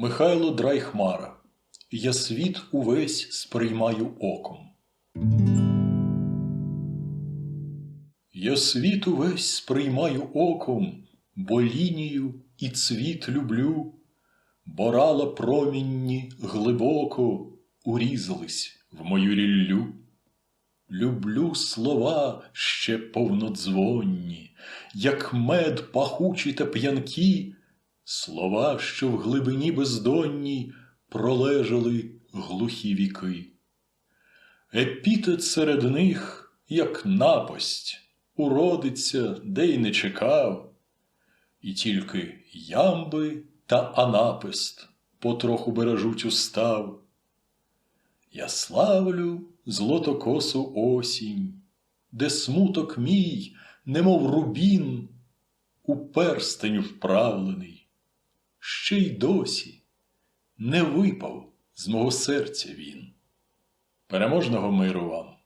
Михайло Драйхмара. Я світ увесь сприймаю оком. Я світ увесь сприймаю оком, бо лінію і цвіт люблю, борала промінні глибоко урізались в мою ріллю. Люблю слова ще повнодзвонні, як мед пахучі та п'янкі, слова, що в глибині бездонній пролежали глухі віки. Епітет серед них, як напасть, уродиться, де й не чекав, і тільки ямби та анапист потроху бережуть устав. Я славлю злотокосу осінь, де смуток мій, немов рубін, у перстень вправлений, ще й досі не випав з мого серця він. Переможного миру вам!